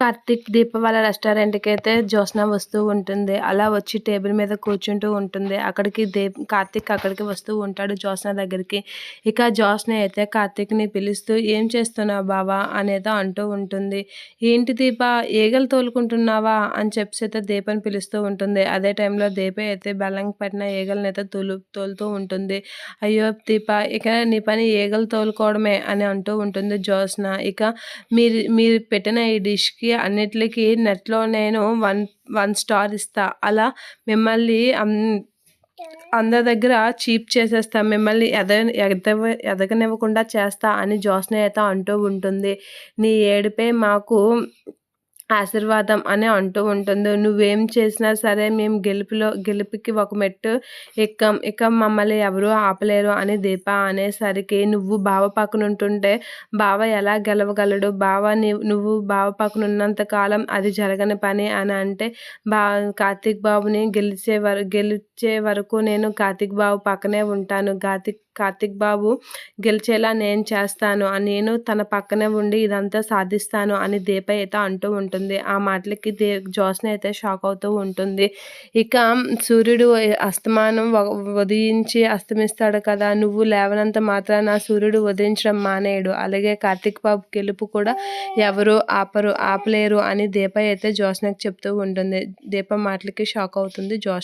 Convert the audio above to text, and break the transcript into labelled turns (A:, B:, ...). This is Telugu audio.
A: కార్తీక్ దీప వాళ్ళ రెస్టారెంట్కి అయితే జ్యోత్స్న వస్తూ ఉంటుంది. అలా వచ్చి టేబుల్ మీద కూర్చుంటూ ఉంటుంది. అక్కడికి దీప్ కార్తీక్ అక్కడికి వస్తూ ఉంటాడు జ్యోత్స్న దగ్గరికి. ఇక జ్యోత్స్న అయితే కార్తీక్ని పిలుస్తూ ఏం చేస్తున్నావు బావా? అనేది అంటూ ఉంటుంది. ఏంటి దీప ఈగలు తోలుకుంటున్నావా? అని చెప్పి అయితే దీపని పిలుస్తూ ఉంటుంది. అదే టైంలో దీప అయితే బెల్లం పట్టిన ఈగలను అయితే తోలు తోలుతూ ఉంటుంది. అయ్యో దీప ఇక నీ పని ఈగలు తోలుకోవడమే అని అంటూ ఉంటుంది జ్యోత్స్న. ఇక మీరు మీరు పెట్టిన ఈ డిష్కి అన్నిటికీ నెట్లో నేను వన్ వన్ స్టార్ ఇస్తా. అలా మిమ్మల్ని అందరి దగ్గర చీప్ చేసేస్తా. మిమ్మల్ని ఎద ఎదవ ఎదగనివ్వకుండా చేస్తా అని జ్యోత్స్న అయితే అంటూ ఉంటుంది. నీ ఏడుపే మాకు ఆశీర్వాదం అని అంటూ ఉంటుంది. నువ్వేం చేసినా సరే మేము గెలుపులో గెలుపుకి ఒక మెట్టు ఎక్కం. ఇక మమ్మల్ని ఎవరు ఆపలేరు అని దీప అనేసరికి నువ్వు బావ పక్కన ఉంటుంటే బావ ఎలా గెలవగలడు? బావ నువ్వు బావ పక్కన ఉన్నంత కాలం అది జరగని పని అని అంటే బా కార్తీక్ బాబుని గెలిచే వర గెలిచే వరకు నేను కార్తీక్ బాబు పక్కనే ఉంటాను. కార్తీక్ కార్తిక్ బాబు గెలిచేలా నేను చేస్తాను నేను తన పక్కనే ఉండి ఇదంతా సాధిస్తాను అని దీప అయితే అంటూ ఉంటుంది. ఆ మాటలకి దే జోస్న అయితే షాక్ అవుతూ ఉంటుంది. ఇక సూర్యుడు అస్తమానం ఉదయించి అస్తమిస్తాడు కదా నువ్వు లేవనంత మాత్రాన సూర్యుడు ఉదయించడం మానేయడు. అలాగే కార్తిక్ బాబు గెలుపు కూడా ఎవరు ఆపరు ఆపలేరు అని దీప అయితే జోస్నకు చెప్తూ ఉంటుంది. దీప మాటలకి షాక్ అవుతుంది జోస్